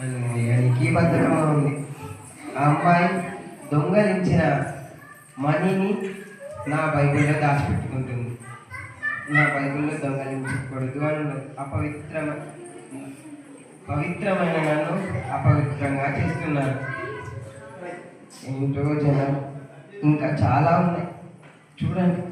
నీకు భద్రమ ఉంది ఆ అమ్మాయి దొంగలించిన మనీని నా బైబిల్లో దాచిపెట్టుకుంటుంది. నా బైబిల్లో దొంగలించకూడదు అని అపవిత్ర అపవిత్రమ పవిత్రమైన నన్ను అపవిత్రంగా చేస్తున్నారు. ఏంటో జనం ఇంకా చాలా ఉన్నాయి. చూడండి.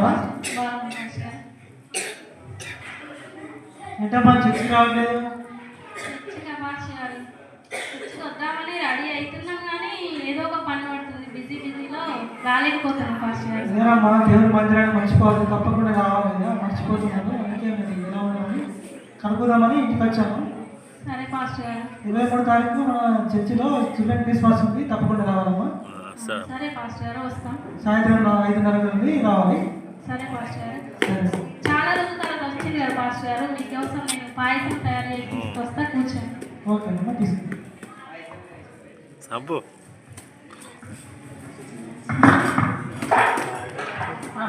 బాగున్నావా ఏంటమ్మా చర్చికి రావట్లేదు? వద్దామని రెడీ అవుతున్నాం కానీ ఏదో ఒక పని పడుతుంది బిజీ బిజీలో రాలేకపోతున్నాం పాస్టర్ గారు ఏదమ్మా దేవుని మందిరాన్ని మర్చిపోవద్దు తప్పకుండా రావాలి కదా మర్చిపోతున్నాను అందుకే మీరు ఎలా ఉన్నామని కనుక్కుందామని ఇంటికి వచ్చాను సరే పాస్టర్ గారు. ఇరవై మూడు తారీఖు మన చర్చిలో చిల్డ్రన్ క్రిస్మస్ ఉంది తప్పకుండా రావాలమ్మా. సరే. పాస్టర్ గారు వస్తాం. సాయంత్రం నా ఐదున్నర నుండి రావాలి. సరే పాస్టర్ చాలా రోజుల తర్వాత వచ్చింది కదా పాస్టర్ గారు. మీకోసం నేను పాయసం తయారు చేసి తీసుకొస్తా కూర్చోండి. ఓకే అమ్మా తీసుకుంటాను అబ్బో.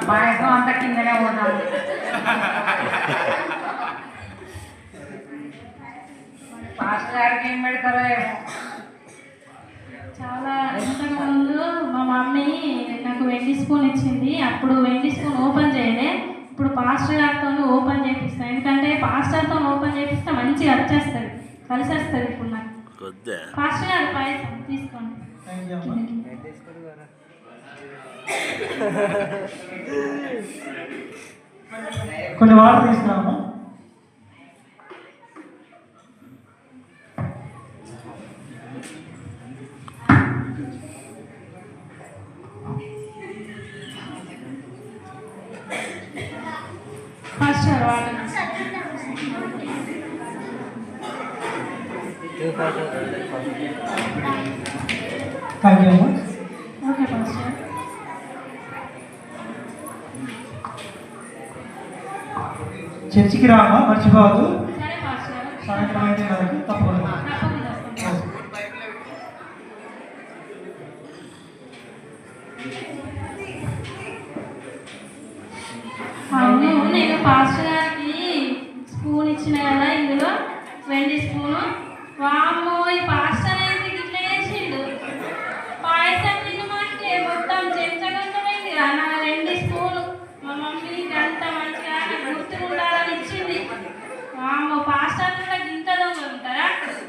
పాయసం అంతా కిందనే పోతాం పాస్టర్ గారికి ఏం పెడతారో ఏమో. చాలా ఇంతకు ముందు మా మమ్మీ నాకు వెండి స్పూన్ ఇచ్చింది. అప్పుడు వెండి స్పూన్ ఓపెన్ చేయలే. ఇప్పుడు పాస్టర్ గారితో ఓపెన్ చేపిస్తాను ఎందుకంటే పాస్టర్తో ఓపెన్ చేపిస్తే మంచిగా వచ్చేస్తుంది కలిసి వస్తుంది ఇప్పుడు నాకు. పాస్టర్ గారు పాయసం తీసుకోండి. కొన్ని వాటర్ తీసుకురామ్మా ఓకే పాస్టర్ చర్చికి రామా మర్చిపోవద్దు సాయంత్రం అయితే తప్పకుండా తప్పకుండా అవును నేను పాస్టర్ గారికి స్పూన్ ఇచ్చిన కదా ఇందులో వెండి స్పూను వామ్మో ఈ పాస్టర్ అయితే ఇట్లా చేసిండు పాయసం తినమంటే మొత్తం చెంచగొట్టమైంది నా వెండి స్పూను మా మమ్మీ గంట మంచిగా నాకు గుర్తు ఉండాలని ఇచ్చింది వామ్మో పాస్టర్ కూడా గింత దొంగలు ఉంటారా అబ్బా. ఏ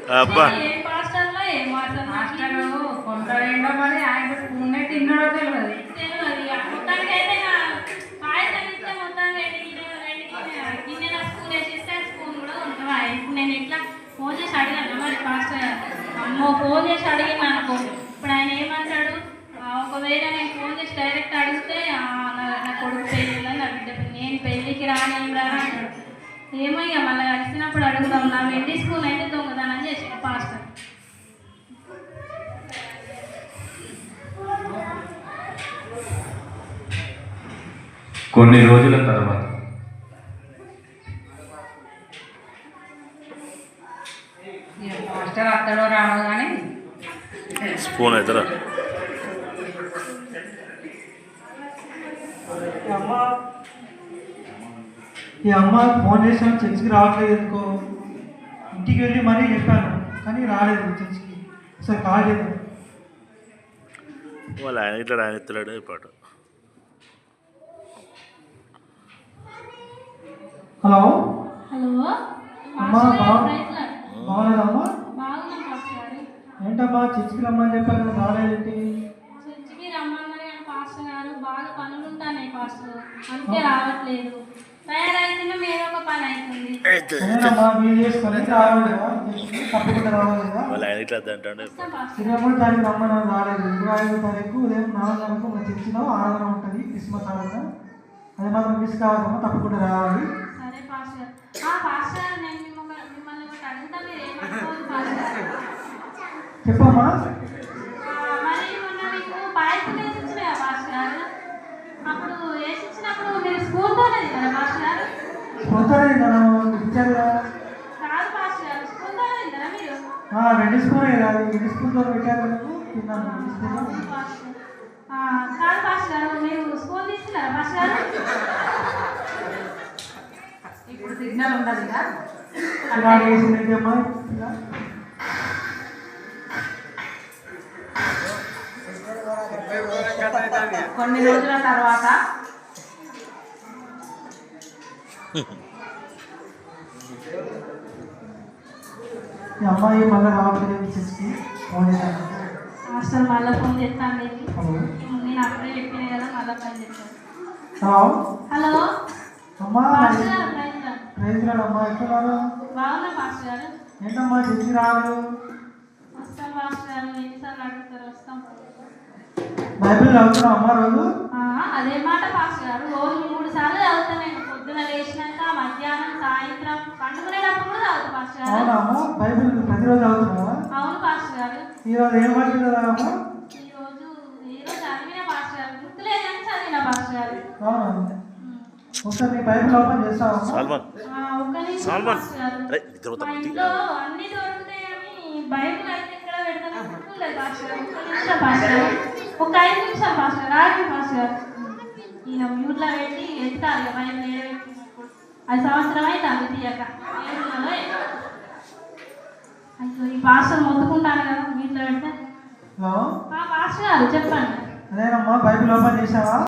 పాస్టర్లో ఏమో అసలు మాస్టరు మాస్టర్ కొందరేండో మరి ఆయన స్పూనే తిన్నాడో తెలియదు తెలియదు ఇక మొత్తానికి అయితే నా పాయసం ఇస్తే మొత్తానికి రెండు గిన్నె రెండు గిన్నె గిన్నెల స్పూన్ వేసిస్తే స్పూన్ కూడా ఉంటుందా ఇప్పుడు నేను ఇట్లా ఫోన్ చేసి అడిగాను మరి పాస్టర్. అమ్మో ఫోన్ చేసి అడిగిన అనుకో ఇప్పుడు ఆయన ఏమంటాడు? ఒకవేళ నేను ఫోన్ చేసి డైరెక్ట్ అడిగితే నా కొడుకు పెళ్ళి నా బిడ్డ నేను పెళ్ళికి రాని రాను అంటాడు. ఏమో ఇక మళ్ళీ కలిసినప్పుడు అడుగుదాం నా వెండి స్పూన్ అయితే దొంగదానం చేసిన పాస్టర్. కొన్ని రోజుల తర్వాత. ఇక మాస్టర్ అత్తడో రాడో కానీ స్పూన్ అవుతారా ఈ అమ్మ ఫోన్ చేసాను చర్చికి రావట్లేదు ఎందుకో? ఇంటికి వెళ్ళి మరీ చెప్పాను. కానీ రాలేదు చర్చికి. ఒకసారి కాల్ చేద్దాం. వాళ్ళు ఆయన ఇట్లా ఆయన ఎత్తలేడు ఈ పాట. హలో? హలో? అమ్మా. బాగున్నాదమ్మా ఏంటమ్మా చర్చికి రమ్మని చెప్పాను కదా రాలేదేంటి చర్చికి రమ్మన్నారు కానీ పాస్టర్ గారు బాగా పనులు ఉంటాయి పాస్టర్ అందుకే రావట్లేదు. తయారైతున్నా ఏదో ఒక పని అవుతుంది వాళ్ళు ఆయన ఇట్లా అంటాడు వస్తాం పాస్టర్ ఇరవై మూడు తారీఖు రమ్మని రాలేదు. ఇరవై ఐదో తారీఖు ఉదయం నాలుగున్నరకు మన చర్చిలో ఆరాధన ఉంటుంది క్రిస్మస్ ఆరాధన. అది మాత్రం మిస్ కావద్దమ్మా తప్పకుండా రావాలి. సరే పాస్టర్. గారు. ఆ పాస్టర్ గారు, నేను మిమ్మల్ని మిమ్మల్ని ఒకటి అడుగుతా మీరు ఏమనుకోదు పాస్టర్. గారు. చెప్పమ్మా ఆ, మరి మొన్న మీకు తిన్నారా పాస్టర్ గారు స్పూన్తోనే తిన్నాను ఇచ్చారు కదా కాదు పాస్టర్ గారు స్కూల్లో తిన్నారా మీరు ఆ, రెండు స్పూన్ కదా రెండు స్పూన్తో పెట్టారు కదా తిన్నాను రెండు స్పూన్తో. ఆ, కాదు పాస్టర్ గారు మీరు స్కూల్ తీసుకున్నారా పాస్టర్ గారు ఇప్పుడు సిగ్నల్ ఉండదు అమ్మా. ఇలా. కొన్ని రోజుల తర్వాత ఈ అమ్మాయి మళ్ళీ రావట్లేదు చర్చికి ఫోన్ చేశాను మాస్టర్ మళ్ళీ ఫోన్ చేస్తాను నేను అప్పుడే చెప్పిన కదా మళ్ళీ ఫోన్ చేస్తాను. హలో. హలో. అమ్మా ప్రైజ్ రాడు అమ్మా ఎక్కడున్నారు బాగున్నా పాస్టర్ గారు? ఏంటమ్మా రాడు వస్తాం పాస్టర్ గారు ఎన్నిసార్లు అడుగుతారు? వస్తాం. బైబిల్ చదువుతున్నావు అమ్మా రోజు? అదే మాట పాస్టర్ గారు. రోజు మూడు సార్లు చదువుతాను అవునా అమ్మా బైబిల్ ప్రతిరోజు చదువుతున్నావా అవును పాస్టర్ గారు ఈరోజు ఏం వాక్యం చదవమ్మా ఈరోజు ఏదో చదివిన పాస్టర్ గారు గుర్తులేదు అని చదివిన పాస్టర్ గారు అవునా ఉమ్. ఒకసారి నీ బైబిల్ ఓపెన్ చేస్తావమ్మా సాల్మన్ ఆ, ఒక్క నిమిషం సాల్మన్. పాస్టర్ గారు. అరే, నిద్రపోతా మా ఉంది. ఇంట్లో అన్ని దొరుకుతాయని బైబిల్ అయితే ఎక్కడ పెడతానో గుర్తులేదు పాస్టర్ గారు. ఒక్క నిమిషం పాస్టర్ గారు. ఒక ఐదు నిమిషాలు పాస్టర్ గారు ఆగి పాస్టర్ గారు ఈయన మ్యూట్లో పెట్టి బైబిల్ పెట్టినప్పుడు అది సంవత్సరం అయితే అవి తీయక. అయ్యో ఈ పాస్టర్ మొత్తుకుంటాను కదా మీట్లో పెడితే. పాస్టర్ గారు చెప్పండి. అదేనమ్మా బైబిల్ ఓపెన్ చేసావా